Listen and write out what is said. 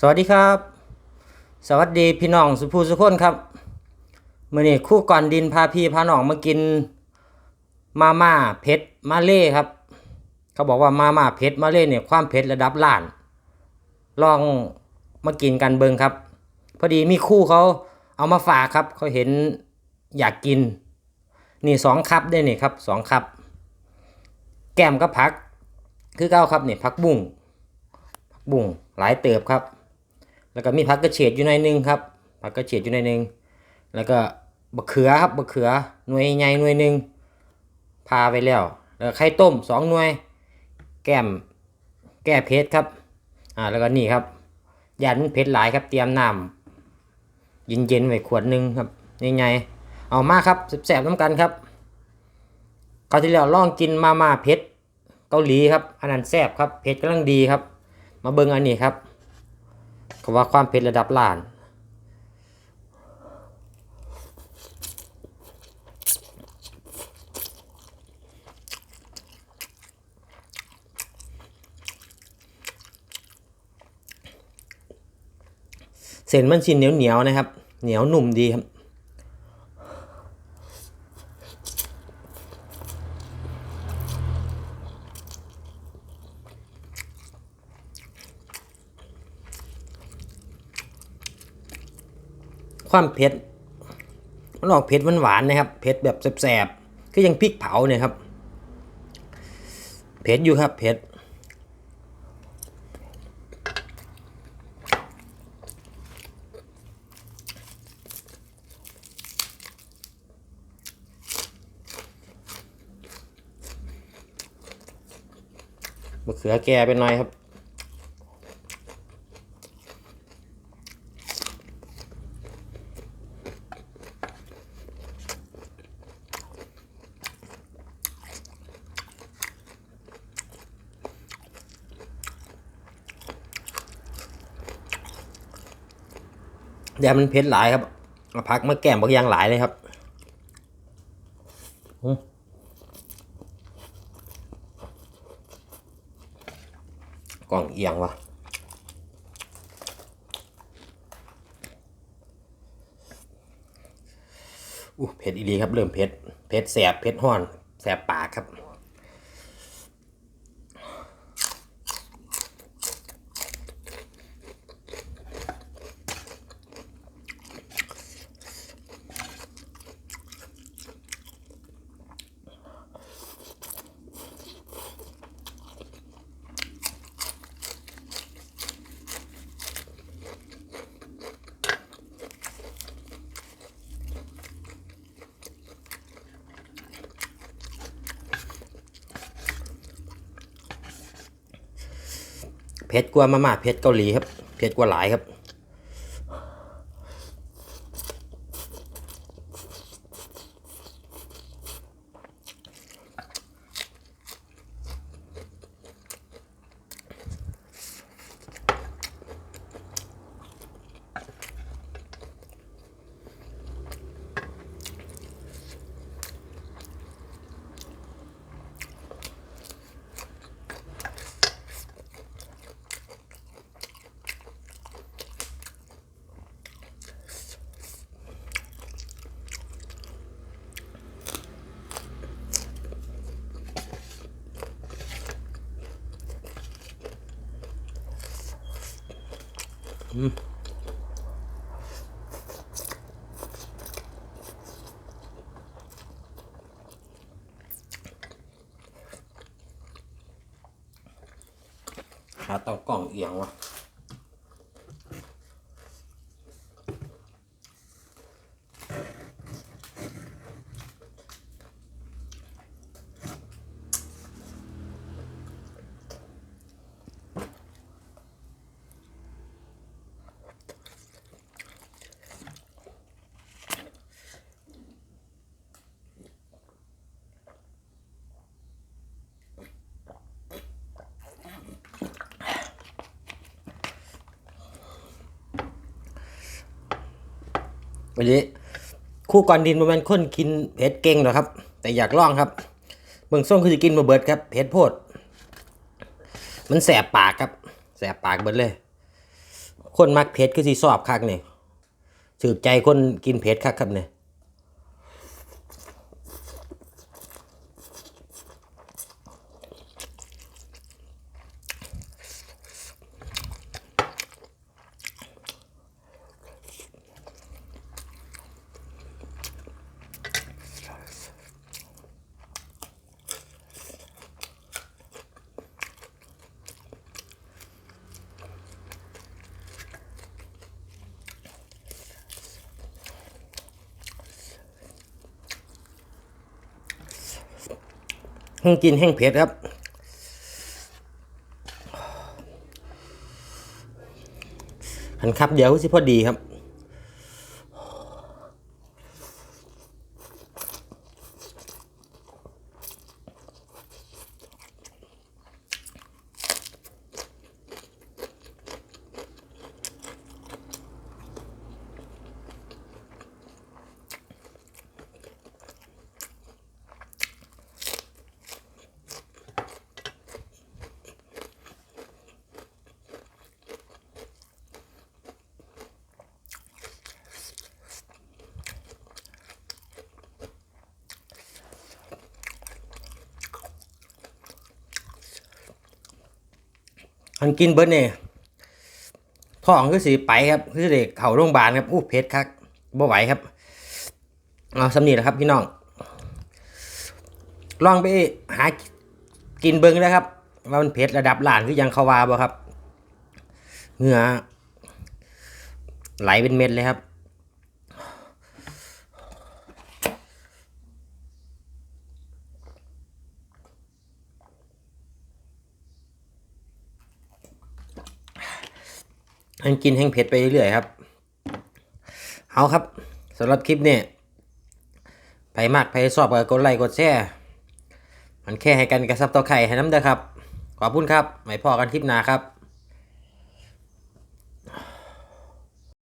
สวัสดีครับ สวัสดีพี่น้องสุภูสุคนครับมื่อนี้คู่ก่อนดินพาพี่พาน้องมากินมาม่าเผ็ดมาเล่ครับ เขาบอกว่ามาม่าเผ็ดมาเล่เนี่ยความเผ็ดระดับล้าน ลองมากินกันเบิงครับ พอดีมีคู่เขาเอามาฝากครับ เขาเห็นอยากกิน นี่สองคัพได้นี่ครับสองคัพแก้มก็ผัก คือเก้าครับเนี่ยผักบุ้งผักบุ้งหลายเติบครับ แล้วก็มีผักกระเฉดอยู่ในหนึงครับผักกระเฉดอยู่ในหนึงแล้วก็บะเขือครับบะเขือหน่วยใหญ่หน่วยหนึ่งพาไปแล้วแล้วไข่ต้มสองหน่วย แก้มแก้เผ็ดครับอ่าแล้วก็นี่ครับยานมันเผ็ดหลายครับเตรียมน้ำเย็นๆไว้ขวดหนึ่งครับใหญ่ๆเอามาครับแสบๆน้ำกันครับคราวที่แล้วลองกินมาม่าเผ็ดเกาหลีครับอันนั้นแซ่บครับเผ็ดกำลังดีครับ มาเบิ่งอันนี้ครับ เขาว่าความเผ็ดระดับล้าน เส้นมันชิ้นเหนียวเหนียวๆนะครับ เหนียวหนุ่มดีครับ ความเผ็ดมันออกเผ็ดหวานๆนะครับเผ็ดแบบแสบๆก็ยังพริกเผาเนี่ยครับเผ็ดอยู่ครับเผ็ดมะเขือแก่ไปหน่อยครับ เดี๋ยวมันเผ็ดหลายครับเอาพักมาแก้มบางอย่างหลายเลยครับกล่องเอียงวะอู้เผ็ดอีหลีครับ เริ่มเผ็ด เผ็ดแสบ เผ็ดห้อน แสบปากครับ เผ็ดกว่ามาม่าเผ็ดเกาหลีครับเผ็ดกว่าหลายครับ หาเตากล่องเอียงวะ วันนี้คู่ก่อนดินประมาณคนกินเผ็ดเก่งหรอครับ แต่อยากลองครับ เบื้องส้มคือจะกินมาเบิดครับเผ็ดโพด มันแสบปากครับ แสบปากเบิดเลย คนมักเผ็ดคือสีสอบคักนี่ถือใจคนกินเผ็ดคักครับเนี่ย งกินแห้งเผ็ดครับหันครับเดียวสิพอดีครับ อันกินเบิร์ดเนี่ยท้องคือสีไปครับคือเด็กเข่าโรงพยาบาลครับอู้เพชรคักบ่ไหวครับเอาสำนีแหละครับพี่น้อง ลองไปหากินเบิ้งนะครับว่ามันเพชรระดับล้านคือยังเขาวาบ่ครับเหงื่อไหลเป็นเม็ดเลยครับ อันกินแห้งเผ็ดไปเรื่อยๆครับ เอาครับสำหรับคลิปนี้ไปมากไปชอบก็กดไลค์กดแชร์มันแค่ให้กันกระซับต่อไข่ให้น้ำเด้อครับ ขอบคุณครับไว้พอกันคลิปหน้าครับ